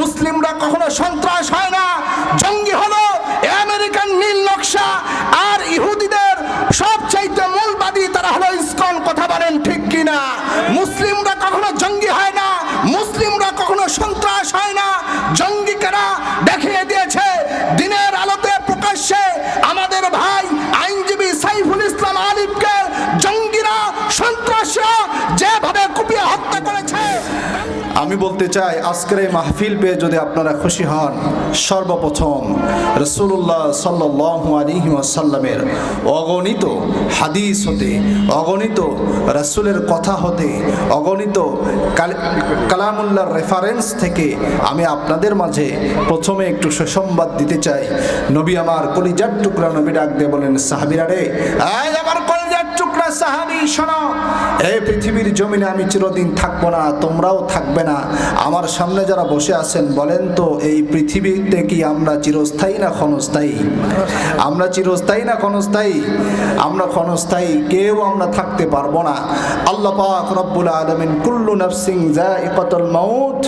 মুসলিমরা কখনো সন্ত্রাস হয় না। জঙ্গি হলো আমেরিকান নীল নকশা, আর ইহুদিদের সবচাইতে মূলবাদী তারা হলো ইসকন, কথা বলেন ঠিক কিনা। মুসলিমরা কখনো জঙ্গি হয় না, মুসলিমরা কখনো সন্ত্রাস হয় না। আমি বলতে চাই, আজকের এই মাহফিল পেয়ে যদি আপনারা খুশি হন, সর্বপ্রথম রসুল্লাহ সাল্লাহ আলিহি আসাল্লামের অগণিত হাদিস হতে, অগণিত রসুলের কথা হতে, অগণিত কাল- কালামুল্লাহর রেফারেন্স থেকে আমি আপনাদের মাঝে প্রথমে একটু সুসংবাদ দিতে চাই। নবী আমার কলিজার টুকরা নবী ডাক দিয়ে বলেন, সাহাবিরা রে আমার টুকরা সাহাবি, শোনো। এই পৃথিবীর জমিনে আমি চিরদিন থাকব না, তোমরাও থাকবে না। আমার সামনে যারা বসে আছেন, বলেন তো, এই পৃথিবীতে কি আমরা চিরস্থায়ী না ক্ষণস্থায়ী? আমরা চিরস্থায়ী না ক্ষণস্থায়ী? আমরা ক্ষণস্থায়ী, কেউ আমরা থাকতে পারব না। আল্লাহ পাক রব্বুল আলমিন কুল্লু নাফসিং জায়কাতুল মাউত,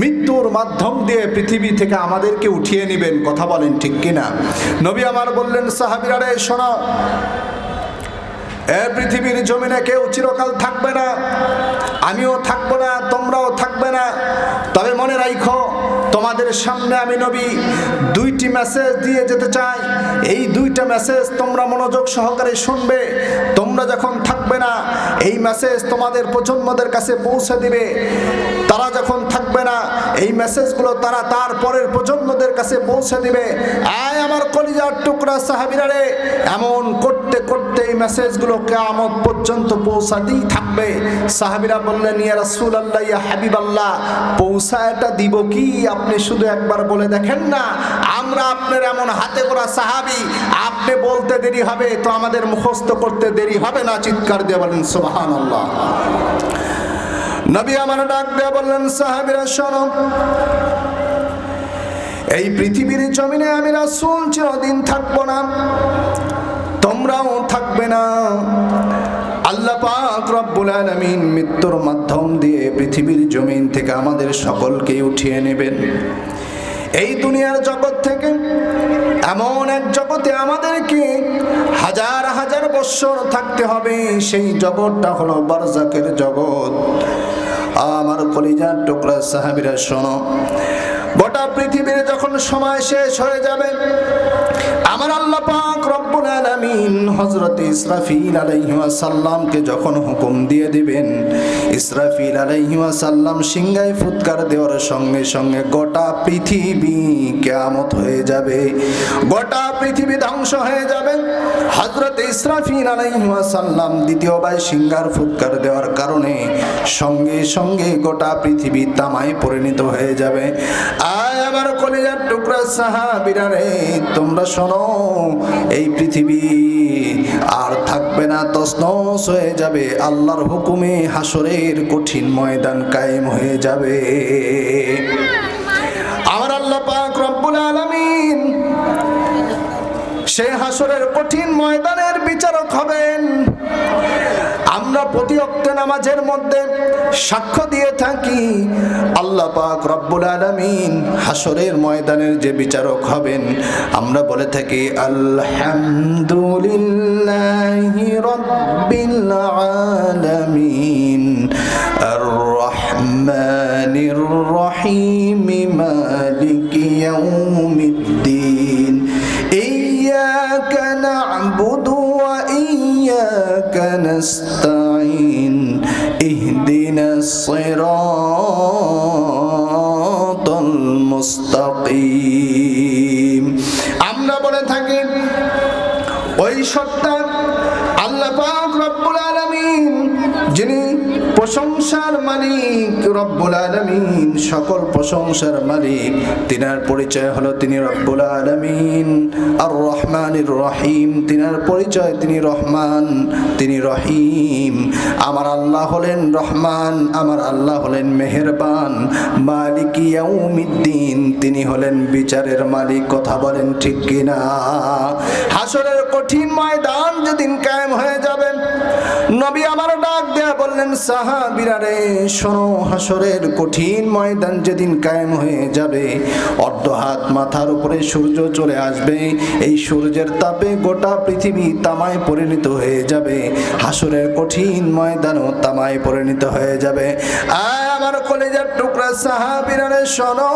মৃত্যুর মাধ্যম দিয়ে পৃথিবী থেকে আমাদেরকে উঠিয়ে নেবেন। কথা বলেন ঠিক কিনা? নবী আমার বললেন, সাহাবিরা রে, শোনো। পৃথিবীর জমিনে কেউ চিরকাল থাকবে না। আমিও থাকব না, তোমরাও থাকবে না। তবে মনে রাখো তোমাদের সামনে আমি নবী দুইটি মেসেজ দিয়ে যেতে চাই। এই দুইটা মেসেজ তোমরা মনোযোগ সহকারে শুনবে। তোমরা যখন থাকবে না, এই মেসেজ তোমাদের প্রজন্মদের কাছে পৌঁছে দিবে। তারা যখন থাকবে না, এই মেসেজগুলো তারা তার পরের প্রজন্মদের কাছে পৌঁছে দিবে। আয় আমার কলিজার টুকরা সাহাবিরা রে, এমন করতে করতে এই মেসেজগুলো কেয়ামত পর্যন্ত পৌঁছাতেই থাকবে। সাহাবিরা বললেন, ইয়া আল্লাহ আল্লাহ পৌঁছায়টা দিব কি? আপনি শুধু একবার বলে দেখেন না, আমরা আপনার এমন হাতে করা সাহাবি, আপনি বলতে দেরি হবে, তো আমাদের মুখস্থ করতে দেরি হবে না। চিৎকার দিয়ে বলেন, সুবহানাল্লাহ। নবী আমার ডাক দিয়ে বললেন, সাহাবিরা, শোনো, এই পৃথিবীর জমিনে আমি রাসূল চিরদিন থাকব না। তোমরাও থাকবে না। আল্লাহ পাক রব্বুল আলামিন মৃত্যুর মাধ্যম দিয়ে পৃথিবীর জমিন থেকে আমাদের সকলকে উঠিয়ে নেবেন। এই দুনিয়ার জগৎ থেকে এমন এক জগতে আমাদেরকে হাজার হাজার বৎসর থাকতে হবে, সেই জগৎটা হলো বারজাকের জগৎ। আমার কলিজার টুকরা সাহাবিরা শোনো, গোটা পৃথিবীর যখন সময় শেষ হয়ে যাবে, আমার আল্লাহ পাক রব্বুল আলামিন হযরত ইসরাফিল আলাইহি ওয়াসাল্লামকে যখন হুকুম দিয়ে দিবেন, ইসরাফিল আলাইহি ওয়াসাল্লাম সিংহায় ফুৎকার দেওয়ার সঙ্গে সঙ্গে গোটা পৃথিবী কিয়ামত হয়ে যাবে। গোটা পৃথিবী ধ্বংস হয়ে যাবে। হযরত ইসরাফিল আলাইহি ওয়াসাল্লাম দ্বিতীয়বার সিংহার ফুৎকার দেওয়ার কারণে সঙ্গে সঙ্গে গোটা পৃথিবী তামায় পরিণত হয়ে যাবে। আয় আমার কলিজার টুকরা সাহাবিরা রে, তোমরা শোনো, এই পৃথিবী আর থাকবে না তসনস হয়ে যাবে। আল্লাহর হুকুমে হাসরের কঠিন ময়দান কায়েম হয়ে যাবে। আমার আল্লাহ পাক রব্বুল আলামিন সে হাসরের কঠিন ময়দানের বিচারক হবেন। আমরা প্রতি অক্তে নামাজের মধ্যে সাক্ষ্য দিয়ে থাকি, আল্লাহ পাক রব্বুল আলামিন হাসরের ময়দানের যে বিচারক হবেন, আমরা বলে থাকি, আলহামদুলিল্লাহি রব্বিল আলামিন রহমানির রহিম, মালিকি ইয়াউমিদ্দিন نستعين اهدنا الصراط المستقيم আমরা বলে থাকি ওই সত্তা আল্লাহ পাক রব্বুল আলামিন যিনি প্রশংসার মালিক রব্বুল আলামিন, সকল প্রশংসার মালিক। তিনার পরিচয় হলো তিনি রব্বুল আলামিন। আর রহমানির রহিম। তিনার পরিচয় তিনি রহমান, তিনি রহিম। আমার আল্লাহ হলেন রহমান, আমার আল্লাহ হলেন মেহেরবান। মালিক ইয়াউমিদ্দিন, তিনি হলেন বিচারের মালিক। কথা বলেন ঠিক কিনা? হাসরের কঠিন ময়দান যেদিন কায়েম হয়ে যাবে নবী আমার ডাক দেয়া বললেন, সাহাবিরা রে, শোনো হাসরের কঠিন ময়দান যেদিন কায়েম হয়ে যাবে, অর্ধ হাত মাথার উপরে সূর্য চলে আসবে, এই সূর্যের তাপে গোটা পৃথিবী তামায় পরিণত হয়ে যাবে হাসরের কঠিন ময়দানও তামায় পরিণত হয়ে যাবে। আয় আমার কলেজার টুকরা, সাহাবিরা রে, শোনো,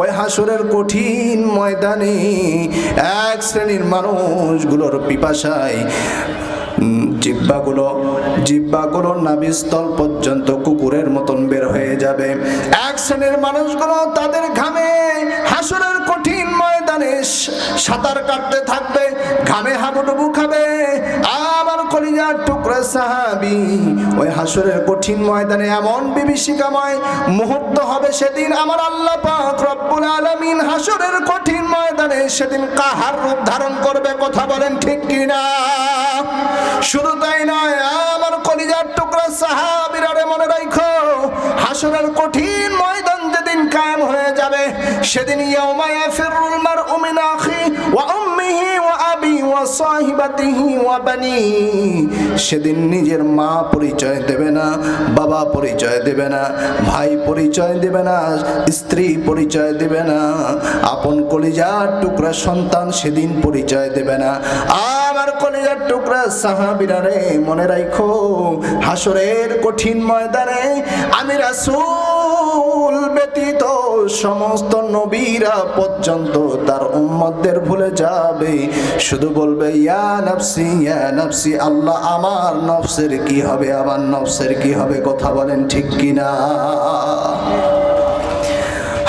ওই হাসরের কঠিন ময়দানে এক শ্রেণির মানুষগুলোর পিপাসায় জিব্বাগুলো জিব্বাগুলো নাভিস্থল পর্যন্ত কুকুরের মতন বের হয়ে যাবে। এক শ্রেণির মানুষগুলো তাদের ঘামে, হাসুরের কঠিন ময়দানে সাঁতার কাটতে থাকবে, ঘামে হাবুডুবু খাবে আবার কলিজার টুকরা সাহাবি, ওই হাসুরের কঠিন ময়দানে এমন বিভীষিকাময় মুহূর্ত হবে সেদিন আমার আল্লাহ পাক রব্বুল আলামিন হাসুরের কঠিন ময়দানে সেদিন কাহার রূপ ধারণ করবে কথা বলেন ঠিক কিনা? শুধু তাই নয়, আমার কলিজার টুকরা সাহাবিরা মনে রাখো হাসরের কঠিন ময়দান যেদিন কায়েম হয়ে যাবে, সেদিন ইয়াউমা ইয়াফিরুল মারউ মিন আখি ওয়া সেদিন নিজের মা পরিচয় দেবে না, বাবা পরিচয় দেবে না, ভাই পরিচয় দেবে না, স্ত্রী পরিচয় দেবে না। আপন কলিজার টুকরা সন্তান সেদিন পরিচয় দেবে না। আমার কলিজার টুকরা সাহাবিরা রে, মনে রাখো হাসরের কঠিন ময়দানে আমি রাসূল ব্যতীত সমস্ত নবীরা পর্যন্ত তার উম্মতদের ভুলে যাবে। শুধু বলবে, ইয়া নফসি ইয়া নফসি, আল্লাহ আমার নফসের কি হবে, আমার নফসের কি হবে? কথা বলেন ঠিক কিনা?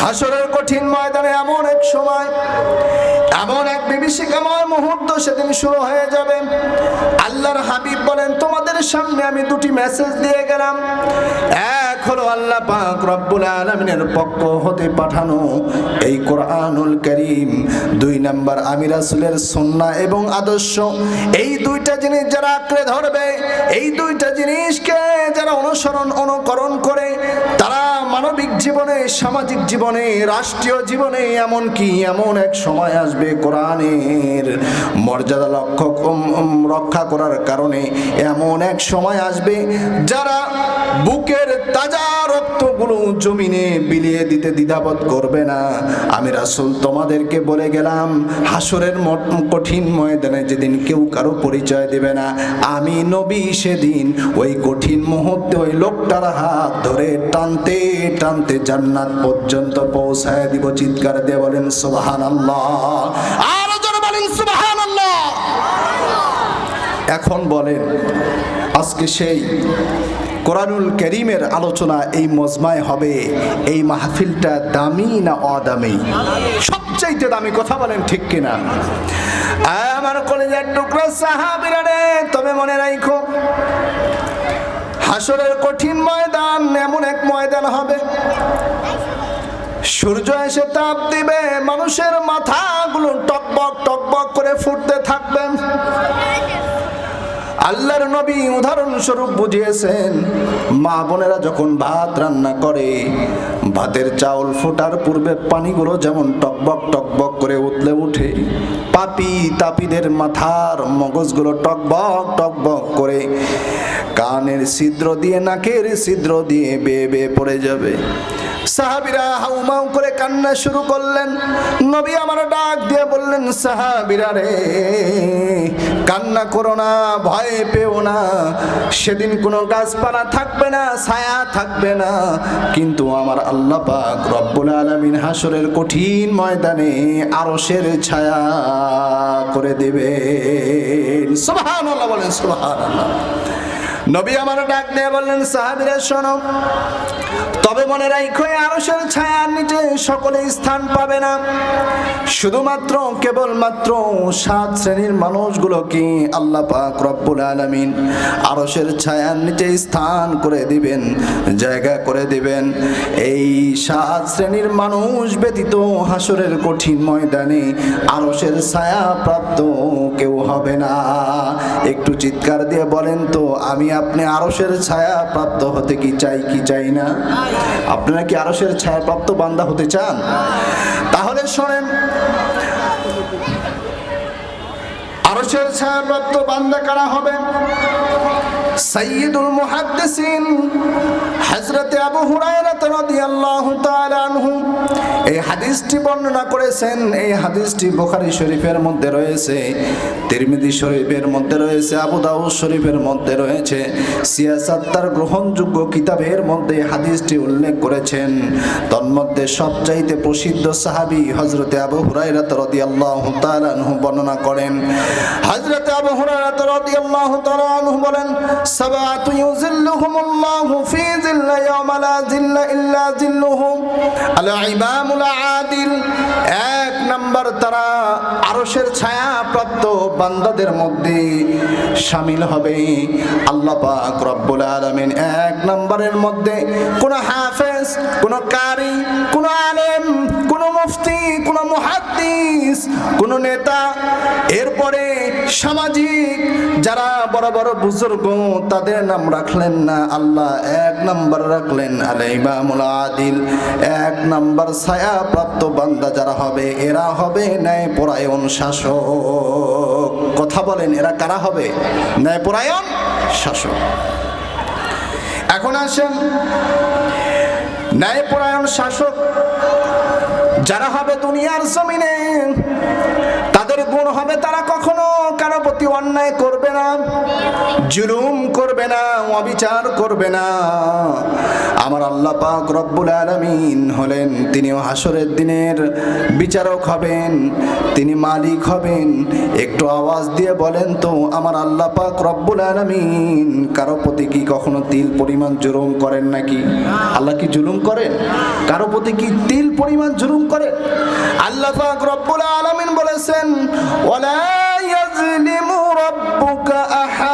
হাসরের কঠিন ময়দানে এমন এক সময়, এমন এক বিভীষিকাময় মুহূর্ত সেদিন শুরু হয়ে যাবে। আল্লাহর হাবিব বলেন, তোমাদের সামনে আমি দুটি মেসেজ দিয়ে গেলাম। এক হলো আল্লাহ পাক রব্বুল আলমিনের পক্ষ হতে পাঠানো এই কোরআনুল করিম। দুই নাম্বার, আমি রাসুলের সন্না এবং আদর্শ। এই দুইটা জিনিস যারা আঁকড়ে ধরবে, এই দুইটা জিনিসকে যারা অনুসরণ, অনুকরণ করে, তারা মানবিক জীবনে, সামাজিক জীবনে, রাষ্ট্রীয় জীবনে এমন কি এমন এক সময় আসবে কোরআনের মর্যাদা লক্ষ্য রক্ষা করার কারণে এমন এক সময় আসবে যারা বুকের তাজা রক্তগুলো জমিনে বিলিয়ে দিতে দ্বিধাবোধ করবে না। আমি রাসুল তোমাদেরকে বলে গেলাম হাসরের কঠিন ময়দানে যেদিন কেউ কারও পরিচয় দেবে না, আমি নবী সেদিন ওই কঠিন মুহূর্তে ওই লোকটার হাত ধরে টানতে টানতে জান্নাত পর্যন্ত পৌঁছায় দিব চিৎকার দিয়ে বলেন সুবাহান বলেন আল্লাহ এখন বলেন, আজকে সেই কোরআনুল করিমের আলোচনা এই মজমায় হবে। এই মাহফিলটা দামি না অদামি? সবচাইতে দামি কথা বলেন ঠিক কিনা? আমার কলেজের টুকরা সাহাবিরা রে, তবে মনে রাখো হাসরের কঠিন ময়দান এমন এক ময়দান হবে। সূর্য এসে তাপ দিবে, মানুষের মাথাগুলো টকবক টকবক করে ফুটতে থাকবে। আল্লাহর নবী উদাহরণস্বরূপ বুঝিয়েছেন, মা বোনেরা যখন ভাত রান্না করে, ভাতের চাউল ফোটার পূর্বে পানিগুলো যেমন টকবক টকবক করে উতলে উঠে, পাপি তাপিদের মাথার মগজগুলো টকবক টকবক করে কানের ছিদ্র দিয়ে, নাকের ছিদ্র দিয়ে বেয়ে বেয়ে পড়ে যাবে। সাহাবিরা হাউমাউ করে কান্না শুরু করলেন। নবী আমার ডাক দিয়ে বললেন, সাহাবিরা রে কান্না করো না, ভয় পেও না। সেদিন কোনো গাছপালা থাকবে না, ছায়া থাকবে না। কিন্তু আমার আল্লাহ পাক রব্বুল আলামিন হাসরের কঠিন ময়দানে আরশের ছায়া করে দেবে সুবহানাল্লাহ বলেন, সুবহানাল্লাহ। নবী আমার ডাক দিয়ে বললেন, সাহাবিরা, শোনো। তবে মনে রাখো আরশের ছায়ার নিচে সকলে স্থান পাবে না। শুধুমাত্র, কেবলমাত্র সাত শ্রেণির মানুষগুলোকে আল্লাহ পাক রব্বুল আলামিন আরশের ছায়ার নিচে স্থান করে দিবেন, জায়গা করে দিবেন? এই সাত শ্রেণির মানুষ ব্যতীত হাসরের কঠিন ময়দানে আরশের ছায়া প্রাপ্ত কেউ হবে না। একটু চিৎকার দিয়ে বলেন তো, আমি আপনি আরশের ছায়া প্রাপ্ত হতে কি চাই কি চাই না? আপনারা কি আরও সে ছায়াপ্রাপ্ত বান্দা হতে চান? তাহলে শোনেন আরও সে ছায়াপ্রাপ্ত বান্দা কারা হবে? সাইয়্যিদুল মুহাদ্দিসিন হযরতে আবু হুরায়রা রাদিয়াল্লাহু তাআলা আনহু এই হাদিসটি বর্ণনা করেছেন। এই হাদিসটি বুখারী শরীফের মধ্যে রয়েছে, তিরমিজি শরীফের মধ্যে রয়েছে, আবু দাউদ শরীফের মধ্যে রয়েছে সিয়াসাত তার গ্রহণযোগ্য কিতাবের মধ্যে হাদিসটি উল্লেখ করেছেন। তন্মধ্যে সবচাইতে প্রসিদ্ধ সাহাবী হযরতে আবু হুরায়রা রাদিয়াল্লাহু তাআলা আনহু বর্ণনা করেন। হযরতে আবু হুরায়রা রাদিয়াল্লাহু তাআলা আনহু বলেন জিল্লা ইয়াওমা লা জিল্লা ইল্লা জিল্লুহু আল ইমামুল আদিল। এক নাম্বার তারা আরশের বান্দাদের মধ্যে শামিল হবে। আল্লাহ পাক রব্বুল এক নাম্বারের মধ্যে কোন হাফেজ, কোন কারি, কোন আলেম, কোন মুফতি, কোন মুহাদ্দিস, কোন নেতা, এরপরে সামাজিক, যারা বড় বড় বুজুর্গ তাদের নাম রাখলেন না, আল্লাহ এক নাম্বার রাখলেন আল ইমামুল আদিল। এক নাম্বার ছায়া প্রাপ্ত বান্দা যারা হবে, এরা হবে ন্যায় পরায়ণ শাসক। কথা বলেন, এরা কারা হবে? ন্যায় পরায়ণ শাসক। এখন আসেন, ন্যায়পরায়ণ শাসক যারা হবে দুনিয়ার জমিনে, তাদের গুণ হবে তারা কখনো? প্রতি অন্যায় করবে না, জুলুম করবে না, অবিচার করবে না। আমার আল্লাহ পাক রব্বুল আলামিন হলেন, তিনিও হাসরের দিনের বিচারক হবেন, তিনি মালিক হবেন। একটু আওয়াজ দিয়ে বলেন তো, আমার আল্লাহ পাক রব্বুল আলামিন, কারও প্রতি কি কখনো তিল পরিমাণ জুলুম করেন নাকি? আল্লাহ কি জুলুম করেন? কারও প্রতি কি তিল পরিমাণ জুলুম করেন? আল্লাহ পাক রব্বুল আলামিন বলেছেন ইয়াজলিমু রাব্বুকা আহাদা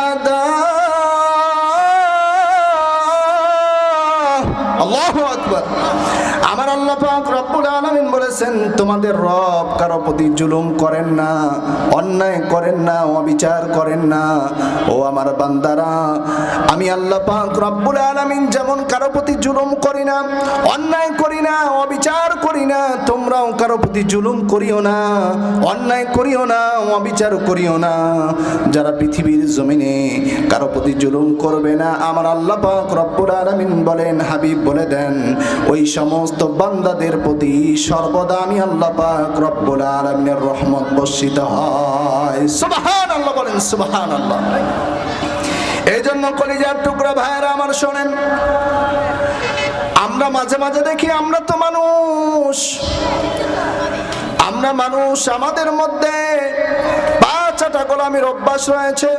তোমাদের রব কারও প্রতি জুলুম করেন না, অন্যায় করেন না, অবিচার করেন না। ও আমার বান্দারা, আমি আল্লাহ পাক রব্বুল আলামিন যেমন কারও প্রতি জুলুম করি না, অন্যায় করি না, অবিচার করি না, তোমরাও কারও প্রতি জুলুম করিও না, অন্যায় করিও না, অবিচার করিও না। যারা পৃথিবীর জমিনে কারও প্রতি জুলুম করবে না, আমার আল্লাহ পাক রব্বুল আলামিন বলেন, হাবিব বলে দেন, ওই সমস্ত বান্দাদের প্রতি সর্বদা আমি আল্লাহ পাক রব্বুল আলামিনের রহমত বর্ষিত হয়। সুবহানাল্লাহ বলেন, সুবহানাল্লাহ। এই জন্য কলিজার টুকরা ভাইয়েরা আমার শোনেন, আমরা মাঝে মাঝে দেখি আমরা তো মানুষ। আমরা মানুষ, আমাদের মধ্যে পাঁচটা গোলামির অভ্যাস রয়েছে,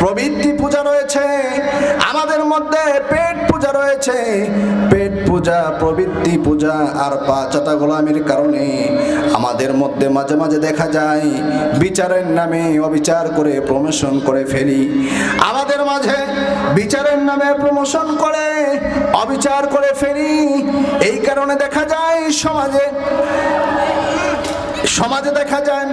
প্রবৃত্তি পূজা রয়েছে, আমাদের মধ্যে পেট পূজা রয়েছে। পেট পূজা, প্রবৃত্তি পূজা আর পাঁচটা গোলামির কারণে আমাদের মধ্যে মাঝে মাঝে দেখা যায়, বিচারের নামে অবিচার করে প্রমোশন করে ফেলি। আমাদের মাঝে বিচারের নামে প্রমোশন করে, অবিচার করে ফেলি। এই কারণে দেখা যায় সমাজে সমাজে দেখা যায়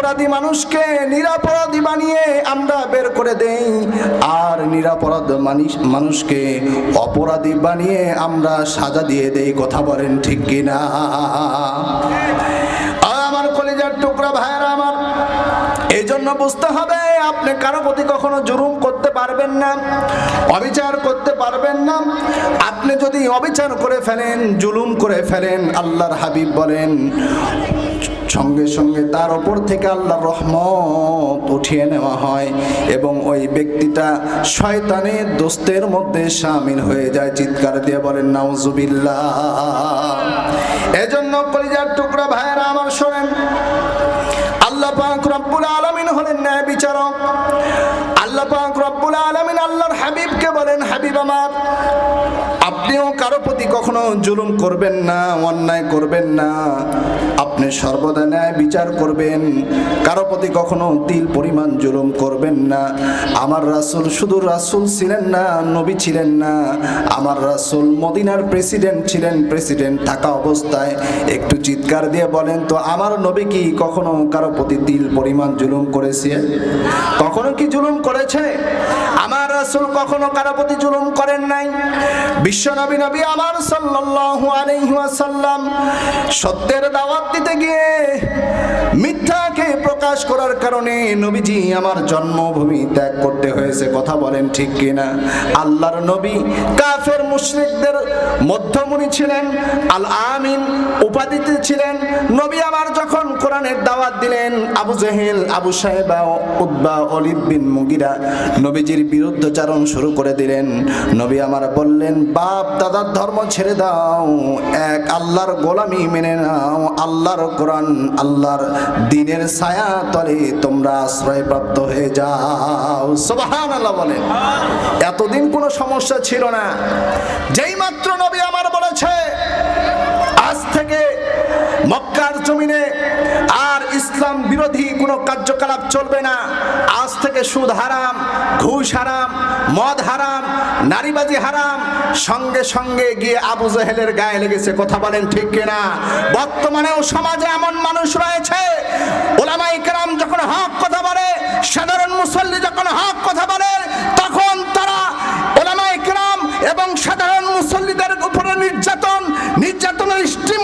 অপরাধী মানুষকে নিরাপরাধী বানিয়ে আমরা বের করে দেই। আর নিরাপরাধ মানিস মানুষকে অপরাধী বানিয়ে আমরা সাজা দিয়ে দেই, কথা বলেন ঠিক কিনা? আমার কলেজার টুকরা ভাইয়েরা আমার এই জন্য বুঝতে হবে, আপনি কারও প্রতি কখনো জুলুম করতে পারবেন না, অবিচার করতে পারবেন না। আপনি যদি অবিচার করে ফেলেন, জুলুম করে ফেলেন, আল্লাহর হাবিব বলেন সঙ্গে সঙ্গে তার ওপর থেকে আল্লাহর রহমত উঠিয়ে নেওয়া হয় এবং ওই ব্যক্তিটা শয়তানের দোস্তের মধ্যে সামিল হয়ে যায়। চিৎকার দিয়ে বলেন, নাউজুবিল্লাহ। এজন্য কলিজার টুকরা ভাইয়েরা আমার শোনেন, আল্লাহ পাক রব্বুল আলামিন হলেন ন্যায় বিচারক আল্লাহ পাক রব্বুল আলামিন আল্লাহর হাবিবকে বলেন, হাবিব আমার কখনো জুলুম করবেন না, অন্যায় করবেন না। আপনি সর্বদা ন্যায় বিচার করবেন। কারও প্রতি কখনো তিল পরিমাণ জুলুম করবেন না। আমার রাসুল শুধু রাসুল ছিলেন না, নবী ছিলেন না। আমার রাসুল মদিনার প্রেসিডেন্ট ছিলেন। প্রেসিডেন্ট থাকা অবস্থায় একটু চিৎকার দিয়ে বলেন, তো আমার নবী কি কখনো কারও প্রতি তিল পরিমাণ জুলুম করেছে? কখনো কি জুলুম করেছে? আমার রাসূল কখনো কারও প্রতি জুলুম করেন নাই। বিশ্ব নবী নবী আমার সাল্লাল্লাহু আলাইহি ওয়াসাল্লাম সত্যের দাওয়াত দিতে গিয়ে মিথ্যাকে প্রকাশ করার কারণে নবীজি আমার জন্মভূমি ত্যাগ করতে হয়েছে। কথা বলেন ঠিক কিনা? আল্লাহর নবী কাফের মুশরিকদের মধ্যমণি ছিলেন আল আমিন উপাধিতে ছিলেন। নবী আমার যখন কোরআনের দাওয়াত দিলেন, আবু জেহেল, আবু সাহেবা উদ্বা অলিদ বিন মুগিরা নবীজির বিরুদ্ধচারণ শুরু করে দিলেন। নবী আমার বললেন, বাপ, দাদার ধর্ম ছেড়ে দাও। এক, আল্লাহর গোলামি মেনে নাও। আল্লাহর কোরআন, আল্লাহর দিনের ছায়া তলে তোমরা আশ্রয় প্রাপ্ত হয়ে যাও। সুবহান আল্লাহ বলেন। এতদিন কোনো সমস্যা ছিল না। যেই মাত্র নবী আমার বলেছে, আজ থেকে মক্কার জমিনে আর ইসলাম বিরোধী কোনো কার্যকলাপ চলবে না। আজ থেকে সুদ হারাম, ঘুষ হারাম, মদ হারাম, নারীবাজি হারাম, সঙ্গে সঙ্গে গিয়ে আবু জাহেলের গায়ে লেগেছে। কথা বলেন ঠিক কিনা? বর্তমানেও সমাজে এমন মানুষ রয়েছে ওলামাই কেরাম যখন হক কথা বলে, সাধারণ মুসল্লি যখন হক কথা বলে, তখন তারা ওলামাই কেরাম এবং সাধারণ মুসল্লিদের উপরে নির্যাতন, নির্যাতনের স্ট্রিম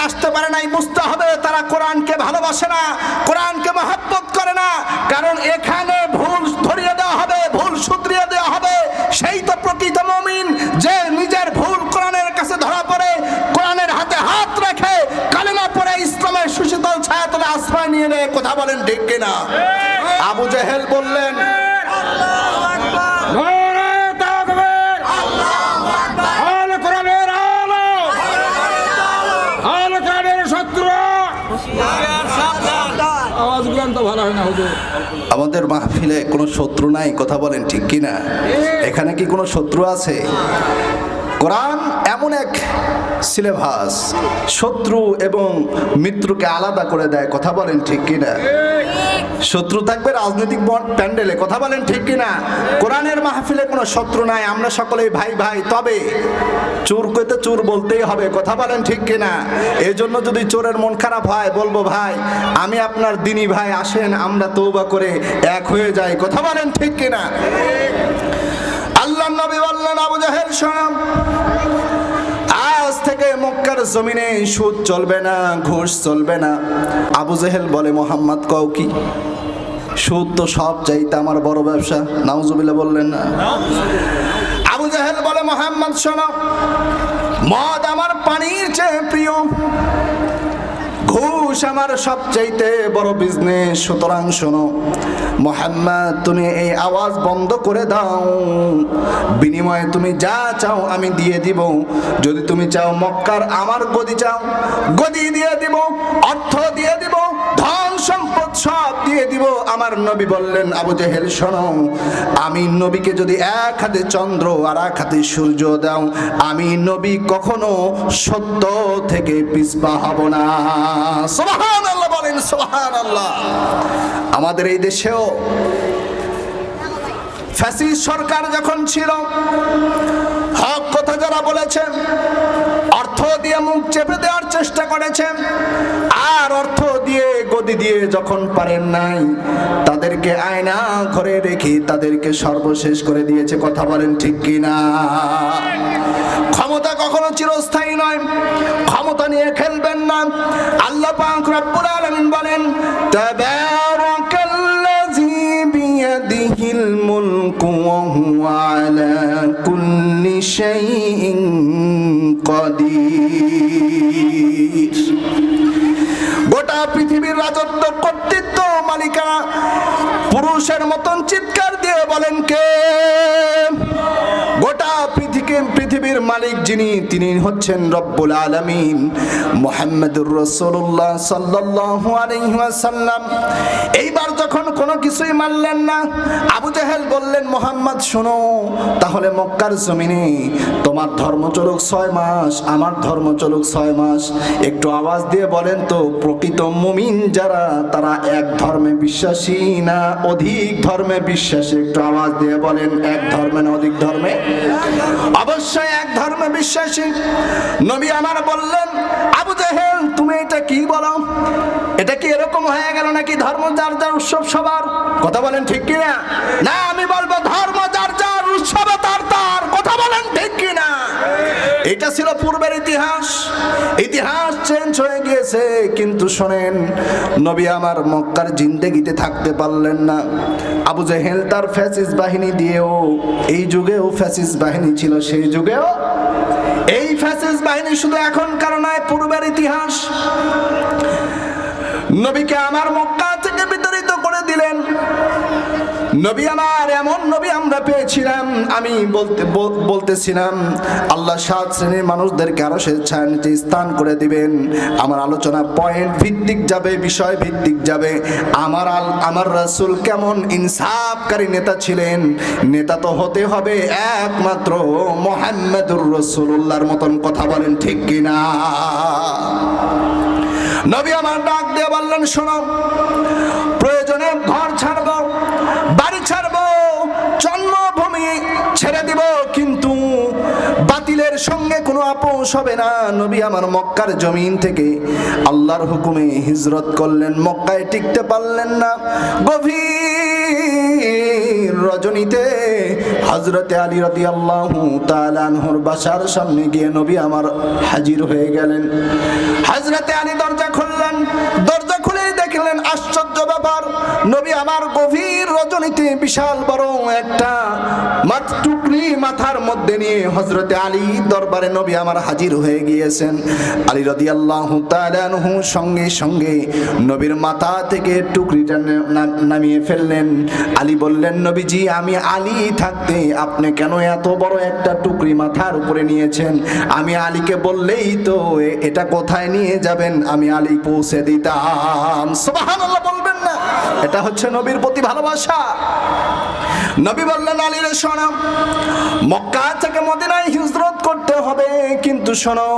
আসতে পারে নাই বুঝতে হবে তারা কোরআনকে ভালোবাসে না কোরআনকে মহাব্বত করে না কারণ এখানে ভুল ধরিয়ে দেওয়া হবে ভুল শুধরিয়ে দেওয়া হবে। সেই তো প্রকৃত মমিন যে নিজের ভুল কোরআনের কাছে ধরা পড়ে কোরআনের হাতে হাত রেখে কালেমা পরে ইসলামের সুশীতল ছায়া ছায়াতলে আশ্রয় নিয়ে নেয় কথা বলেন ঠিক কিনা? আবু জেহেল বললেন নারে আমাদের মাহফিলে কোনো শত্রু নাই, কথা বলেন ঠিক কিনা? এখানে কি কোনো শত্রু আছে? কোরআন এমন এক সিলেবাস শত্রু এবং মিত্রকে আলাদা করে দেয়, কথা বলেন ঠিক কিনা? শত্রু থাকবে রাজনৈতিক প্যান্ডেলে। কথা বলেন ঠিক কিনা? কোরআনের মাহফিলে কোনো শত্রু নাই, আমরা সকলেই ভাই ভাই। তবে চোর কইতে চোর বলতেই হবে, কথা বলেন ঠিক কিনা? এই জন্য যদি চোরের মন খারাপ হয়, বলব ভাই, আমি আপনার দিনী ভাই, আসেন, আমরা তৌবা করে এক হয়ে যাই। কথা বলেন ঠিক কিনা? আল্লাহ নবী বললেন, আবু শোনাম আজ থেকে মক্কার জমিনে সুদ চলবে না, ঘুষ চলবে না। আবু জেহেল বলে, মোহাম্মদ, কও কি? সুদ তো সব চাইতে আমার বড় ব্যবসা। নাউজুবিল্লা বললেন, না। আবু জেহেল বলে, মোহাম্মদ, শোনো, মদ আমার পানির চেয়ে প্রিয়। ঘুষ আমার সবচাইতে বড় বিজনেস সুতরাং শোনো, মোহাম্মদ, তুমি এই আওয়াজ বন্ধ করে দাও। বিনিময়ে তুমি যা চাও আমি দিয়ে দিব। যদি তুমি চাও মক্কার আমার গদি চাও, গদি দিয়ে দিব, অর্থ দিয়ে দিব, ধন সম্পদ সব দিয়ে দিব। আমার নবী বললেন, আবু জেহেল, শোনো, আমি নবীকে যদি এক হাতে চন্দ্র আর এক হাতে সূর্য দাও, আমি নবী কখনো সত্য থেকে পিসপা হব না। সোহান আল্লাহ বলেন সোহান আল্লাহ আমাদের এই দেশেও ফ্যাসিস সরকার যখন ছিল, হক কথা যারা বলেছেন, অর্থ দিয়ে মুখ চেপে দেওয়ার চেষ্টা করেছেন, আর অর্থ দিয়ে গদি দিয়ে যখন পারেন নাই, তাদেরকে আয়না ঘরে রেখে তাদেরকে সর্বশেষ করে দিয়েছে, কথা বলেন ঠিক কিনা? ক্ষমতা কখনো চিরস্থায়ী নয়, ক্ষমতা নিয়ে খেলবেন না। আল্লাহ পাক রব্বুল আলামিন বলেন তাবারাকাল্লাযী বিয়াদিহিল মুলকু ওয়া হুয়া আলা কুল্লি শাইইন কাদির গোটা পৃথিবীর রাজত্ব কর্তৃত্ব মালিকানা পুরুষের মতন চিৎকার দিয়ে বলেন কে? গোটা পৃথিবী, পৃথিবীর মালিক যিনি, তিনি হচ্ছেন রব্বুল আলামিন মোহাম্মদুর রসুল্লাহ এইবার যখন কোনো কিছুই মানলেন না, আবু জাহেল বললেন, মোহাম্মদ, শোনো, তাহলে মক্কার জমিনে তোমার ধর্ম চলুক ছয় মাস, আমার ধর্ম চলুক ছয় মাস। একটু আওয়াজ দিয়ে বলেন তো, প্রকৃত মুমিন যারা, তারা এক ধর্মে বিশ্বাসী না অধিক ধর্মে বিশ্বাসী? একটু আওয়াজ দিয়ে বলেন, এক ধর্মে না অধিক ধর্মে? অবশ্যই এক ধর্মে বিশ্বাসী। নবী আমার বললেন, আবু জাহেল, তুমি এটা কি বলো? এটা কি এরকম হয়ে গেল নাকি ধর্ম যার যার উৎসব সবার? কথা বলেন ঠিক কিনা? না, আমি বলব ধর্ম যার যার উৎসবে তার তার। কথা বলেন ঠিক কিনা? এটা ছিল পূর্বের ইতিহাস। ইতিহাস চেঞ্জ হয়ে গিয়েছে, কিন্তু শোনেন, নবী আমার মক্কার জিন্দেগিতে থাকতে পারলেন না। আবু জেহেল তার ফ্যাসিস বাহিনী দিয়েও, এই যুগেও ফ্যাসিস বাহিনী ছিল, সেই যুগেও। এই ফ্যাসিস বাহিনী শুধু এখনকার নয়, পূর্বের ইতিহাস। নবীকে আমার মক্কা থেকে বিতাড়িত করে দিলেন। নবী আমার, এমন নবী আমরা পেয়েছিলাম, আমি বলতে বলতেছিলাম, আল্লাহ সাত শ্রেণির মানুষদেরকে আরও স্বেচ্ছায় স্থান করে দিবেন। আমার আলোচনা পয়েন্ট ভিত্তিক যাবে, বিষয় ভিত্তিক যাবে। আমার আল, আমার রাসূল কেমন ইনসাফকারী নেতা ছিলেন? নেতা তো হতে হবে একমাত্র মোহাম্মদুর রসুল্লাহর মতন কথা বলেন ঠিক কিনা? নবী আমার ডাক দিয়ে বললেন, শোনো, প্রয়োজনে ঘর ছাড়বো বাড়ি ছাড়বো জন্মভূমি ছেড়ে দিব, কিন্তু বাতিলের সঙ্গে কোনো আপোষ হবে না। নবী আমার মক্কার জমিন থেকে আল্লাহর হুকুমে হিজরত করলেন, মক্কায় টিকতে পারলেন না। গভীর রজনীতে হজরতে আলী রতি আল্লাহ বাসার সামনে গিয়ে নবী আমার হাজির হয়ে গেলেন। হজরতে আলী দরজা খুললেন, দরজা খুলেই দেখলেন আশ্চর্য ব্যাপার, নবী আমার গভীর রজনীতে বিশাল বড় একটা মাথ টুকরি মাথার মধ্যে নিয়ে হজরতে আলী দরবারে নবী আমার হাজির হয়ে গিয়েছেন। আলী রদি আল্লাহ তালানহু সঙ্গে সঙ্গে নবীর মাথা থেকে টুকরিটা নামিয়ে ফেললেন। আলী বললেন, নবীজি, আমি আলী থাকতে আপনি কেন এত বড় একটা টুকরি মাথার উপরে নিয়েছেন? আমি আলীকে বললেই তো এটা কোথায় নিয়ে যাবেন? আমি আলী পৌঁছে দিতাম। সুবহানাল্লাহ বলবেন না। এটা হচ্ছে নবীর প্রতি ভালোবাসা। নবী বললেন আলীর শোনো। মক্কা থেকে মদিনায় হিজরত করতে হবে। কিন্তু শোনো,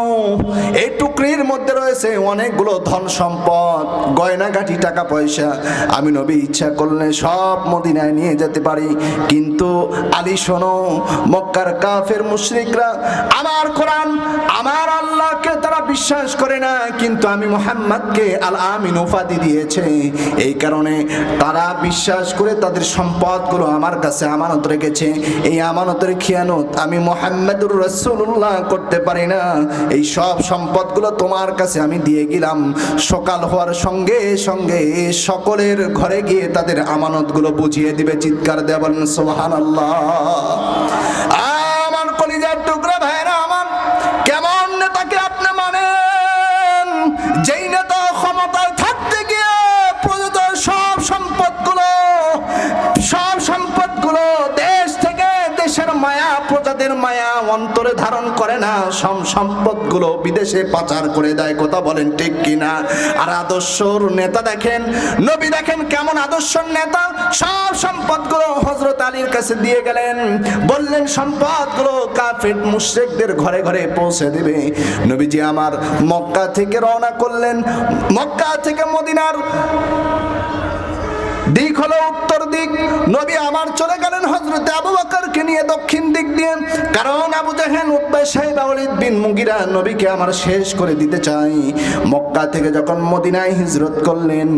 এই টুকরির মধ্যে রয়েছে অনেকগুলো ধন সম্পদ গয়নাগাটি টাকা, পয়সা। আমি নবী, ইচ্ছা করলে সব মদিনায় নিয়ে যেতে পারি। কিন্তু আলী, শোনো, মক্কার কাফের মুশরিকরা আমার কোরআন, আমার আল্লাহকে তারা বিশ্বাস করে না। কিন্তু আমি মোহাম্মদকে আল আমিন উপাধি দিয়েছে। এই কারণে তারা বিশ্বাস করে তাদের সম্পদগুলো আমার কাছে আমানত রেখেছে। এই আমানতের খেয়ানত আমি মোহাম্মদুর রসুল্লাহ করতে পারি না। এই সব সম্পদগুলো তোমার কাছে আমি দিয়ে গেলাম। সকাল হওয়ার সঙ্গে সঙ্গে সকলের ঘরে গিয়ে তাদের আমানতগুলো বুঝিয়ে দিবে, চিৎকার দেবেন সোহান আল্লাহ টুকরা ভাইরা আমার, কেমন নেতাকে আপনি মানেন? যেই নেতা অন্তরে ধারণ করে না সব সম্পদগুলো বিদেশে পাচার করে দেয়, কথা বলেন ঠিক কিনা? আর আদর্শর নেতা দেখেন, নবী দেখেন কেমন আদর্শর নেতা, সব সম্পদগুলো হজরত আলীর কাছে দিয়ে গেলেন। বললেন, সম্পদগুলো কাফের মুশরিকদের ঘরে ঘরে পৌঁছে দেবে। নবীজি আমার মক্কা থেকে রওনা করলেন। মক্কা থেকে মদিনার দিক হলো উত্তর দিক। নবী আমার চলে গেলেন হজরত আবু বাকরকে নিয়ে দক্ষিণ দিক দিয়ে। কারণ আবু জাহেল উতবা সাহেব আউলিদ বিন মুগিরা নবীকে আমার শেষ করে দিতে চাই মক্কা থেকে যখন মদিনায় হিজরত করলেন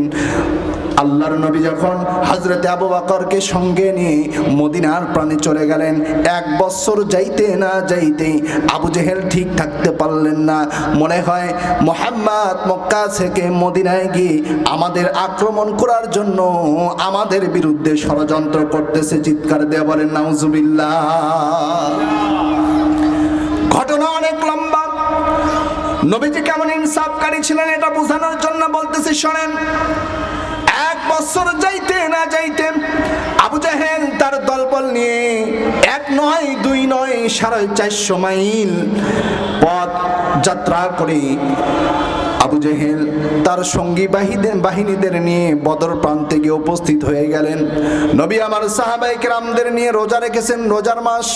আল্লাহর নবী যখন হজরতে আবু বাকরকে সঙ্গে নিয়ে মদিনার প্রাণে চলে গেলেন, এক বছর যাইতে না যাইতে আবু জেহেল ঠিক থাকতে পারলেন না। মনে হয় মোহাম্মদ মক্কা থেকে মদিনায় গিয়ে আমাদের আক্রমণ করার জন্য আমাদের বিরুদ্ধে ষড়যন্ত্র করতেছে চিৎকার দেওয়া বলেন, নাউজুবিল্লাহ। ঘটনা অনেক লম্বা। নবীজি কেমন ইনসাফকারী ছিলেন এটা বোঝানোর জন্য বলতেছি, শোনেন। এক বছর যাইতে না যাইতে আবু জাহেল তার দলবল নিয়ে এক নয়, দুই নয়, সাড়ে চারশো মাইল পথ যাত্রা করে আবু জেহেল তার সঙ্গী বাহিদের বাহিনীদের নিয়ে বদর প্রান্তে গিয়ে উপস্থিত হয়ে গেলেন। নবী আমার সাহাবাই কেরামদের নিয়ে রোজা রেখেছেন রোজার মাস।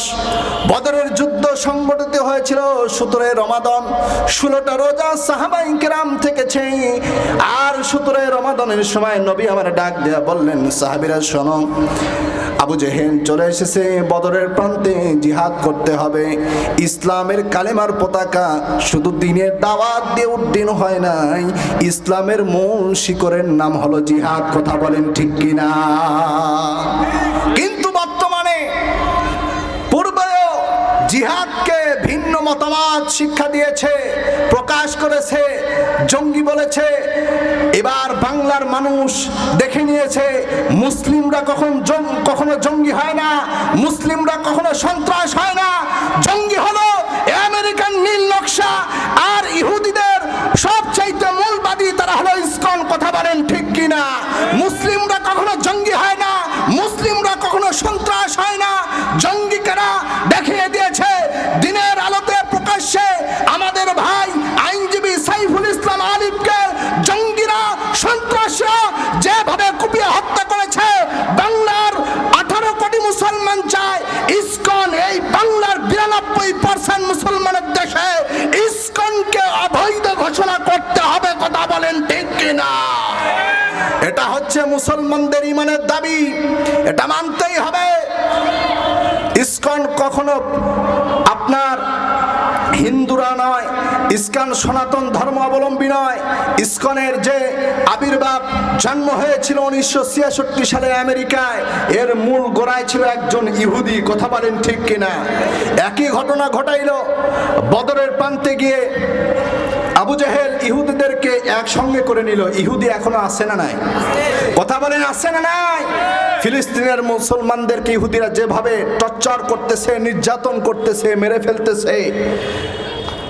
বদরের যুদ্ধ সংগঠিত হয়েছিল সতেরোই রমাদন। ষোলোটা রোজা সাহাবাই কেরাম থেকেছে। আর রমাদনের সময় নবী আমার ডাক দেয়া বললেন, সাহাবিরা, শোনো, আবু চলে এসেছে, বদরের প্রান্তে জিহাদ করতে হবে। ইসলামের কালেমার পতাকা শুধু দিনের দাওয়াত দিয়ে উড্ডীন হয় নাই। ইসলামের মূল শিকরের নাম হলো জিহাদ। কথা বলেন ঠিক কিনা? কিন্তু বর্তমানে পূর্বেও জিহাদকে মতামত শিক্ষা দিয়েছে, প্রকাশ করেছে, জঙ্গি বলেছে। এবার বাংলার মানুষ দেখে নিয়েছে, মুসলিমরা কখন কখনো জঙ্গি হয় না, মুসলিমরা কখনো সন্ত্রাস হয় না। জঙ্গি হলো আমেরিকান নীল নকশা, আর ইহুদিদের সবচাইতে মূলবাদী তারা হলো ইসকন, কথা বলেন ঠিক কিনা। মুসলিমরা কখনো জঙ্গি হয় মুসলমানদের ইমানের দাবি, এটা মানতেই হবে। ইসকন কখনো আপনার হিন্দুরা নয়, ইস্কন সনাতন ধর্ম অবলম্বী নয়। ইস্কনের যে আবির্ভাব জন্ম হয়েছিল উনিশশো ছিয়াষট্টি সালে আমেরিকায়, এর মূল গোড়ায় ছিল একজন ইহুদি, কথা বলেন ঠিক কিনা। একই ঘটনা ঘটাইল, বদরের প্রান্তে গিয়ে আবু জাহেল ইহুদিদেরকে একসঙ্গে করে নিল। ইহুদি এখনও আছে না নাই? কথা বলেন আছে না নাই? ফিলিস্তিনের মুসলমানদেরকে ইহুদিরা যেভাবে টর্চার করতেছে, নির্যাতন করতেছে, মেরে ফেলতেছে,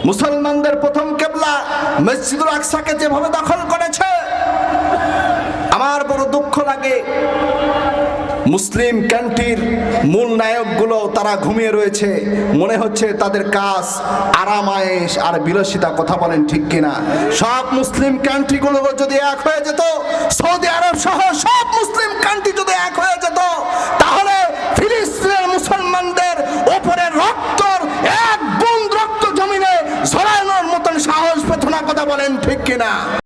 মুসলমানদের প্রথম কেবলা মসজিদুল আকসাকে যেভাবে দখল করেছে, আমার বড় দুঃখ লাগে। মুসলিম ক্যান্টির মূল নায়কগুলো তারা ঘুমিয়ে রয়েছে। মনে হচ্ছে তাদের কাজ আরামায়েশ আর বিলাসিতা কথা বলেন ঠিক কিনা। সব মুসলিম কান্ট্রিগুলো যদি এক হয়ে যেত, সৌদি আরব সহ সব মুসলিম কান্ট্রি যদি এক হয়ে যেত, তাহলে ফিলিস্তিনের মুসলমানদের ওপরে রক্তর এক বুন রক্ত জমিনে ঝরানোর মতন সাহস পেত না, কথা বলেন ঠিক কিনা।